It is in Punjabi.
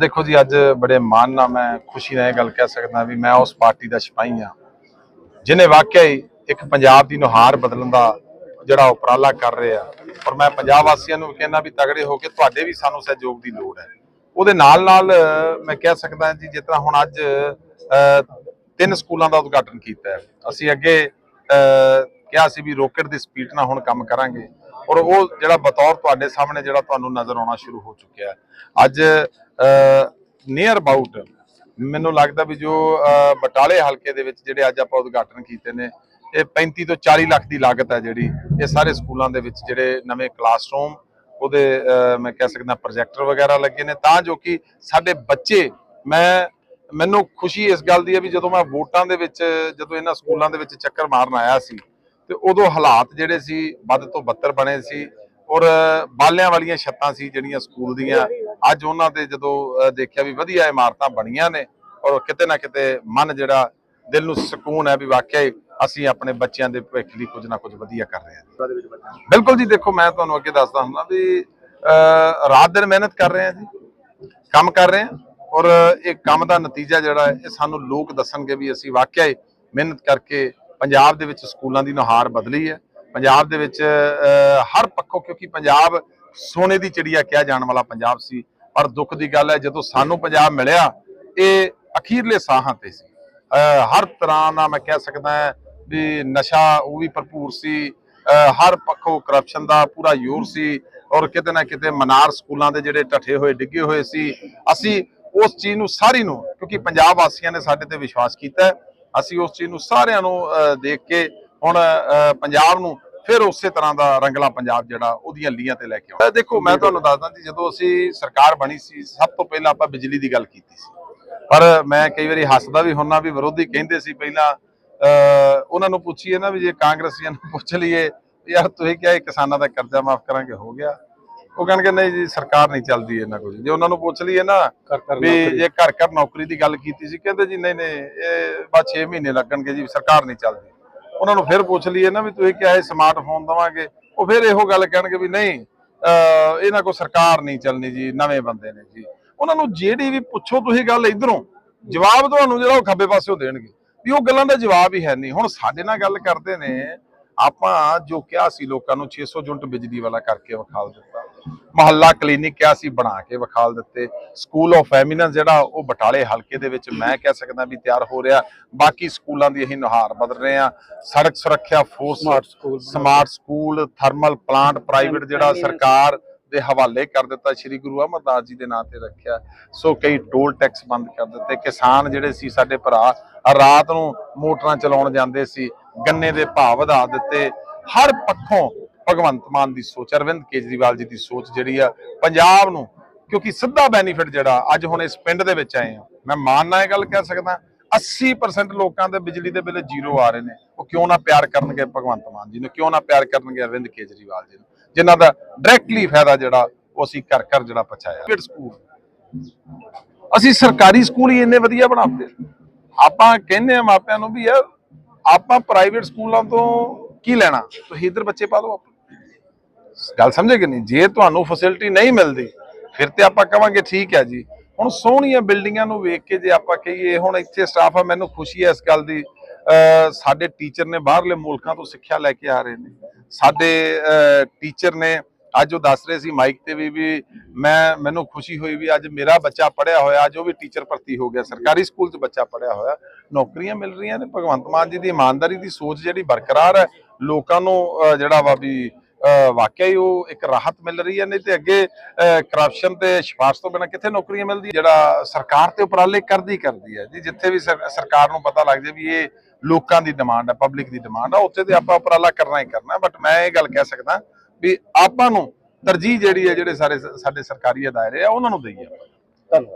ਦੇਖੋ ਜੀ ਅੱਜ ਬੜੇ ਮਾਣ ਨਾਲ ਮੈਂ ਖੁਸ਼ੀ ਨਾਲ ਇਹ ਗੱਲ ਕਹਿ ਸਕਦਾ ਵੀ ਮੈਂ ਉਸ ਪਾਰਟੀ ਦਾ ਸਿਪਾਹੀ ਆ ਜਿਨੇ ਵਾਕਿਆ ਹੀ ਇੱਕ ਪੰਜਾਬ ਦੀ ਨੁਹਾਰ ਬਦਲਣ ਦਾ ਜਿਹੜਾ ਉਪਰਾਲਾ ਕਰ ਰਿਹਾ। ਔਰ ਮੈਂ ਪੰਜਾਬ ਵਾਸੀਆਂ ਨੂੰ ਕਹਿੰਦਾ ਵੀ ਤਗੜੇ ਹੋ ਕੇ ਤੁਹਾਡੇ ਵੀ ਸਾਨੂੰ ਸਹਿਯੋਗ ਦੀ ਲੋੜ ਹੈ। ਉਹਦੇ ਨਾਲ ਨਾਲ ਮੈਂ ਕਹਿ ਸਕਦਾ ਜੀ ਜਿਸ ਤਰ੍ਹਾਂ ਹੁਣ ਅੱਜ ਅ, ਤਿੰਨ ਸਕੂਲਾਂ ਦਾ ਉਦਘਾਟਨ ਕੀਤਾ ਹੈ। ਅਸੀਂ ਅੱਗੇ ਅ, ਕਿਹਾ ਸੀ ਵੀ ਰੋਕਟ ਦੀ ਸਪੀਡ ਨਾਲ ਹੁਣ ਕੰਮ ਕਰਾਂਗੇ। ਔਰ ਉਹ ਜਿਹੜਾ ਬਤੌਰ ਤੁਹਾਡੇ ਸਾਹਮਣੇ ਜਿਹੜਾ ਤੁਹਾਨੂੰ ਨਜ਼ਰ ਆਉਣਾ ਸ਼ੁਰੂ ਹੋ ਚੁੱਕਿਆ ਅੱਜ ਨੀਅਰ ਅਬਾਊਟ ਮੈਨੂੰ ਲੱਗਦਾ ਵੀ ਜੋ ਬਟਾਲੇ ਹਲਕੇ ਦੇ ਵਿੱਚ ਜਿਹੜੇ ਅੱਜ ਆਪਾਂ ਉਦਘਾਟਨ ਕੀਤੇ ਨੇ, ਇਹ 35 ਤੋਂ 40 ਲੱਖ ਦੀ ਲਾਗਤ ਹੈ ਜਿਹੜੀ, ਇਹ ਸਾਰੇ ਸਕੂਲਾਂ ਦੇ ਵਿੱਚ ਜਿਹੜੇ ਨਵੇਂ ਕਲਾਸਰੂਮ ਉਹਦੇ ਮੈਂ ਕਹਿ ਸਕਦਾ ਪ੍ਰੋਜੈਕਟਰ ਵਗੈਰਾ ਲੱਗੇ ਨੇ, ਤਾਂ ਜੋ ਕਿ ਸਾਡੇ ਬੱਚੇ, ਮੈਂ, ਮੈਨੂੰ ਖੁਸ਼ੀ ਇਸ ਗੱਲ ਦੀ ਹੈ ਵੀ ਜਦੋਂ ਮੈਂ ਵੋਟਾਂ ਦੇ ਵਿੱਚ, ਜਦੋਂ ਇਹਨਾਂ ਸਕੂਲਾਂ ਦੇ ਵਿੱਚ ਚੱਕਰ ਮਾਰਨ ਆਇਆ ਸੀ ਤੇ ਉਦੋਂ ਹਾਲਾਤ ਜਿਹੜੇ ਸੀ ਵੱਧ ਤੋਂ ਬੱਤਰ ਬਣੇ ਸੀ ਔਰ ਬਾਲਿਆਂ ਵਾਲੀਆਂ ਛੱਤਾਂ ਸੀ ਜਿਹੜੀਆਂ ਸਕੂਲ ਦੀਆਂ। ਅੱਜ ਉਹਨਾਂ ਤੇ ਜਦੋਂ ਦੇਖਿਆ ਵੀ ਵਧੀਆ ਇਮਾਰਤਾਂ ਬਣੀਆਂ ਨੇ ਔਰ ਕਿਤੇ ਨਾ ਕਿਤੇ ਮਨ ਜਿਹੜਾ ਦਿਲ ਨੂੰ ਸਕੂਨ ਹੈ ਵੀ ਵਾਕਿਆ ਅਸੀਂ ਆਪਣੇ ਬੱਚਿਆਂ ਦੇ ਭਵਿੱਖ ਲਈ ਕੁਝ ਨਾ ਕੁਝ ਵਧੀਆ ਕਰ ਰਹੇ ਹਾਂ ਬਿਲਕੁਲ ਜੀ ਦੇਖੋ ਮੈਂ ਤੁਹਾਨੂੰ ਅੱਗੇ ਦੱਸਦਾ ਹੁੰਦਾ ਵੀ ਰਾਤ ਦਿਨ ਮਿਹਨਤ ਕਰ ਰਹੇ ਹਾਂ ਜੀ ਕੰਮ ਕਰ ਰਹੇ ਹਾਂ ਔਰ ਇਹ ਕੰਮ ਦਾ ਨਤੀਜਾ ਜਿਹੜਾ ਹੈ ਇਹ ਸਾਨੂੰ ਲੋਕ ਦੱਸਣਗੇ ਵੀ ਅਸੀਂ ਵਾਕਿਆ ਮਿਹਨਤ ਕਰਕੇ ਪੰਜਾਬ ਦੇ ਵਿੱਚ ਸਕੂਲਾਂ ਦੀ ਨੁਹਾਰ ਬਦਲੀ ਹੈ। ਪੰਜਾਬ ਦੇ ਵਿੱਚ ਹਰ ਪੱਖੋਂ, ਕਿਉਂਕਿ ਪੰਜਾਬ ਸੋਨੇ ਦੀ ਚਿੜੀਆ ਕਿਹਾ ਜਾਣ ਵਾਲਾ ਪੰਜਾਬ ਸੀ। ਪਰ ਦੁੱਖ ਦੀ ਗੱਲ ਹੈ, ਜਦੋਂ ਸਾਨੂੰ ਪੰਜਾਬ ਮਿਲਿਆ, ਇਹ ਅਖੀਰਲੇ ਸਾਹਾਂ ਤੇ ਸੀ। ਹਰ ਤਰ੍ਹਾਂ ਦਾ ਮੈਂ ਕਹਿ ਸਕਦਾ ਵੀ ਨਸ਼ਾ ਉਹ ਵੀ ਭਰਪੂਰ ਸੀ। ਹਰ ਪੱਖੋਂ ਕਰਪਸ਼ਨ ਦਾ ਪੂਰਾ ਜ਼ੋਰ ਸੀ ਔਰ ਕਿਤੇ ਨਾ ਕਿਤੇ ਮਨਾਰ ਸਕੂਲਾਂ ਦੇ ਜਿਹੜੇ ਟੱਠੇ ਹੋਏ, ਡਿੱਗੇ ਹੋਏ ਸੀ। ਅਸੀਂ ਉਸ ਚੀਜ਼ ਨੂੰ, ਸਾਰੀ ਨੂੰ, ਕਿਉਂਕਿ ਪੰਜਾਬ ਵਾਸੀਆਂ ਨੇ ਸਾਡੇ ਤੇ ਵਿਸ਼ਵਾਸ ਕੀਤਾ ਅਸੀਂ ਉਸ ਚੀਜ਼ ਨੂੰ ਸਾਰਿਆਂ ਨੂੰ ਅ, ਦੇਖ ਕੇ ਹੁਣ ਅ, ਪੰਜਾਬ ਨੂੰ ਫਿਰ ਉਸੇ ਤਰ੍ਹਾਂ ਦਾ ਰੰਗਲਾ ਪੰਜਾਬ ਜਿਹੜਾ ਉਹਦੀਆਂ ਲੀਹਾਂ ਤੇ ਲੈ ਕੇ ਆਉਣਾ। ਦੇਖੋ ਮੈਂ ਤੁਹਾਨੂੰ ਦੱਸਦਾ ਜੀ ਜਦੋਂ ਅਸੀਂ ਸਰਕਾਰ ਬਣੀ ਸੀ ਸਭ ਤੋਂ ਪਹਿਲਾਂ ਆਪਾਂ ਬਿਜਲੀ ਦੀ ਗੱਲ ਕੀਤੀ ਸੀ। ਪਰ ਮੈਂ ਕਈ ਵਾਰੀ ਹੱਸਦਾ ਵੀ ਹੁੰਨਾ ਵੀ ਵਿਰੋਧੀ ਕਹਿੰਦੇ ਸੀ ਪਹਿਲਾਂ ਅ, ਉਹਨਾਂ ਨੂੰ ਪੁੱਛੀਏ ਨਾ ਵੀ ਜੇ ਕਾਂਗਰਸੀਆਂ ਨੂੰ ਪੁੱਛ ਲਈਏ ਯਾਰ ਤੁਸੀਂ ਕਿਹਾ ਕਿਸਾਨਾਂ ਦਾ ਕਰਜ਼ਾ ਮਾਫ ਕਰਾਂਗੇ ਹੋ ਗਿਆ। ਉਹ ਕਹਿਣਗੇ ਨਹੀਂ ਜੀ ਸਰਕਾਰ ਨਹੀਂ ਚੱਲਦੀ ਇਹਨਾਂ ਕੋਲ ਜੇ। ਉਹਨਾਂ ਨੂੰ ਪੁੱਛ ਲਈਏ ਨਾ ਵੀ ਜੇ ਘਰ ਘਰ ਨੌਕਰੀ ਦੀ ਗੱਲ ਕੀਤੀ ਸੀ ਕਹਿੰਦੇ ਜੀ ਨਹੀਂ ਨਹੀਂ ਇਹ ਬਸ 6 ਮਹੀਨੇ ਲੱਗਣਗੇ ਜੀ ਸਰਕਾਰ ਨਹੀਂ ਚੱਲਦੀ। ਉਹਨਾਂ ਨੂੰ ਫਿਰ ਪੁੱਛ ਲਈਏ ਨਾ ਵੀ ਤੁਸੀਂ ਕਿਹਾ ਇਹ ਸਮਾਰਟਫੋਨ ਦਵਾਂਗੇ। ਉਹ ਫਿਰ ਇਹੋ ਗੱਲ ਕਹਿਣਗੇ ਵੀ ਨਹੀਂ ਇਹਨਾਂ ਕੋ ਸਰਕਾਰ ਨਹੀਂ ਚੱਲਣੀ ਜੀ ਨਵੇਂ ਬੰਦੇ ਨੇ ਜੀ। ਉਹਨਾਂ ਨੂੰ ਜਿਹੜੀ ਵੀ ਪੁੱਛੋ ਤੁਸੀਂ ਗੱਲ ਇਧਰੋਂ ਜਵਾਬ ਤੁਹਾਨੂੰ ਜਿਹੜਾ ਉਹ ਖੱਬੇ ਪਾਸਿਓਂ ਦੇਣਗੇ। ਵੀ ਉਹ ਗੱਲਾਂ ਦਾ ਜਵਾਬ ਹੀ ਹੈ ਨਹੀਂ। ਹੁਣ ਸਾਡੇ ਨਾਲ ਗੱਲ ਕਰਦੇ ਨੇ ਆਪਾਂ ਜੋ ਕਿਹਾ ਸੀ ਲੋਕਾਂ ਨੂੰ 600 ਯੂਨਿਟ ਬਿਜਲੀ ਵਾਲਾ ਕਰਕੇ ਵਿਖਾਲ ਦਿੱਤਾ। ਮਹੱਲਾ ਕਲੀਨਿਕ ਕਿਹਾ ਸੀ ਬਣਾ ਕੇ ਵਿਖਾਲ ਦਿੱਤੇ। ਸਕੂਲ ਆਫ ਐਮੀਨੈਂਸ ਜਿਹੜਾ ਉਹ ਬਟਾਲੇ ਹਲਕੇ ਦੇ ਵਿੱਚ ਮੈਂ ਕਹਿ ਸਕਦਾ ਵੀ ਤਿਆਰ ਹੋ ਰਿਹਾ। ਬਾਕੀ ਸਕੂਲਾਂ ਦੀ ਅਸੀਂ ਨੁਹਾਰ ਬਦਲ ਰਹੇ ਆ ਸੜਕ ਸੁਰੱਖਿਆ force smart school smart school thermal plant private ਜਿਹੜਾ ਸਰਕਾਰ ਦੇ ਹਵਾਲੇ ਕਰ ਦਿੱਤਾ ਸ੍ਰੀ ਗੁਰੂ ਅਮਰਦਾਸ ਜੀ ਦੇ ਨਾਂ ਤੇ ਰੱਖਿਆ। ਸੋ ਕਈ ਟੋਲ ਟੈਕਸ ਬੰਦ ਕਰ ਦਿੱਤੇ। ਕਿਸਾਨ ਜਿਹੜੇ ਸੀ ਸਾਡੇ ਭਰਾ ਰਾਤ ਨੂੰ ਮੋਟਰਾਂ ਚਲਾਉਣ ਜਾਂਦੇ ਸੀ ਗੰਨੇ ਦੇ ਭਾਅ ਵਧਾ ਦਿੱਤੇ। ਹਰ ਪੱਖੋਂ ਭਗਵੰਤ ਮਾਨ ਦੀ ਸੋਚ, ਅਰਵਿੰਦ ਕੇਜਰੀਵਾਲ ਜੀ ਦੀ ਸੋਚ ਜਿਹੜੀ ਆ ਪੰਜਾਬ ਨੂੰ, ਕਿਉਂਕਿ ਸਿੱਧਾ ਬੈਨੀਫਿਟ ਜਿਹੜਾ ਅੱਜ ਹੁਣ ਇਸ ਪਿੰਡ ਦੇ ਵਿੱਚ ਆਏ ਆ। ਮੈਂ ਮਾਨ ਨਾਲ ਇਹ ਗੱਲ ਕਹਿ ਸਕਦਾ 80% ਲੋਕਾਂ ਦੇ ਬਿਜਲੀ ਦੇ ਬਿੱਲ ਜ਼ੀਰੋ ਆ ਰਹੇ ਨੇ। ਉਹ ਕਿਉਂ ਨਾ ਪਿਆਰ ਕਰਨਗੇ ਭਗਵੰਤ ਮਾਨ ਜੀ ਨੂੰ, ਕਿਉਂ ਨਾ ਪਿਆਰ ਕਰਨਗੇ ਅਰਵਿੰਦ ਕੇਜਰੀਵਾਲ ਜੀ ਨੂੰ, ਜਿਨ੍ਹਾਂ ਦਾ ਡਾਇਰੈਕਟਲੀ ਫਾਇਦਾ ਜਿਹੜਾ, ਉਹ ਅਸੀਂ ਘਰ ਘਰ ਜਿਹੜਾ ਪਹੁੰਚਾਇਆ। ਪ੍ਰਾਈਵੇਟ ਸਕੂਲ ਅਸੀਂ ਸਰਕਾਰੀ ਸਕੂਲ ਹੀ ਇੰਨੇ ਵਧੀਆ ਬਣਾਉਂਦੇ ਆਪਾਂ ਕਹਿੰਦੇ ਆ ਮਾਪਿਆਂ ਨੂੰ ਵੀ ਯਾਰ, ਆਪਾਂ ਪ੍ਰਾਈਵੇਟ ਸਕੂਲਾਂ ਤੋਂ ਕੀ ਲੈਣਾ? ਤੁਸੀਂ ਇੱਧਰ ਬੱਚੇ ਪਾ ਦਿਓ ਆਪਣੇ। ਗੱਲ ਸਮਝੇ ਕਿ ਨਹੀਂ? ਜੇ ਤੁਹਾਨੂੰ ਫੈਸਿਲਿਟੀ ਨਹੀਂ ਮਿਲਦੀ, ਫਿਰ ਤੇ ਆਪਾਂ ਕਵਾਂਗੇ ਠੀਕ ਹੈ ਜੀ। ਹੁਣ ਸੋਹਣੀਆਂ ਬਿਲਡਿੰਗਾਂ ਨੂੰ ਵੇਖ ਕੇ ਜੇ ਆਪਾਂ ਕਹੀਏ, ਹੁਣ ਇੱਥੇ ਸਟਾਫ ਆ, ਮੈਨੂੰ ਖੁਸ਼ੀ ਹੈ ਇਸ ਗੱਲ ਦੀ। ਅਹ ਸਾਡੇ ਟੀਚਰ ਨੇ ਬਾਹਰਲੇ ਮੁਲਕਾਂ ਤੋਂ ਸਿੱਖਿਆ ਲੈ ਕੇ ਆ ਰਹੇ ਨੇ। ਸਾਡੇ ਟੀਚਰ ਨੇ ਅੱਜ ਉਹ ਦੱਸ ਰਹੇ ਸੀ ਮਾਈਕ ਤੇ ਵੀ ਵੀ ਮੈਂ, ਮੈਨੂੰ ਖੁਸ਼ੀ ਹੋਈ ਵੀ ਅੱਜ ਮੇਰਾ ਬੱਚਾ ਪੜਿਆ ਹੋਇਆ, ਅੱਜ ਉਹ ਵੀ ਟੀਚਰ ਭਰਤੀ ਹੋ ਗਿਆ। ਸਰਕਾਰੀ ਸਕੂਲ 'ਚ ਬੱਚਾ ਪੜਿਆ ਹੋਇਆ। ਨੌਕਰੀਆਂ ਮਿਲ ਰਹੀਆਂ ਨੇ। ਭਗਵੰਤ ਮਾਨ ਜੀ ਦੀ ਇਮਾਨਦਾਰੀ ਦੀ ਸੋਚ ਜਿਹੜੀ ਬਰਕਰਾਰ ਹੈ, ਲੋਕਾਂ ਨੂੰ ਜਿਹੜਾ ਵਾ ਵੀ ਵਾਕਿਆ ਹੀ ਉਹ ਇੱਕ ਰਾਹਤ ਮਿਲ ਰਹੀ ਹੈ, ਨਹੀਂ ਤੇ ਅੱਗੇ ਕਰਪਸ਼ਨ ਤੇ ਸਿਫਾਰਸ਼ ਤੋਂ ਬਿਨਾਂ ਕਿੱਥੇ ਨੌਕਰੀਆਂ ਮਿਲਦੀ ਜਿਹੜਾ ਸਰਕਾਰ ਤੇ ਉਪਰਾਲੇ ਕਰਦੀ ਕਰਦੀ ਹੈ ਜੀ। ਜਿੱਥੇ ਵੀ ਸਰਕਾਰ ਨੂੰ ਪਤਾ ਲੱਗ ਜਾਏ ਵੀ ਇਹ ਲੋਕਾਂ ਦੀ ਡਿਮਾਂਡ ਹੈ ਪਬਲਿਕ ਦੀ ਡਿਮਾਂਡ ਹੈ, ਉੱਥੇ ਤੇ ਆਪਾਂ ਉਪਰਾਲਾ ਕਰਨਾ ਹੀ ਕਰਨਾ ਬਟ ਮੈਂ ਇਹ ਗੱਲ ਕਹਿ ਸਕਦਾ ਵੀ ਆਪਾਂ ਨੂੰ ਤਰਜੀਹ ਜਿਹੜੀ ਹੈ, ਜਿਹੜੇ ਸਾਰੇ ਸਾਡੇ ਸਰਕਾਰੀ ਅਦਾਰੇ ਆ, ਉਹਨਾਂ ਨੂੰ ਦਈਏ ਧੰਨਵਾਦ।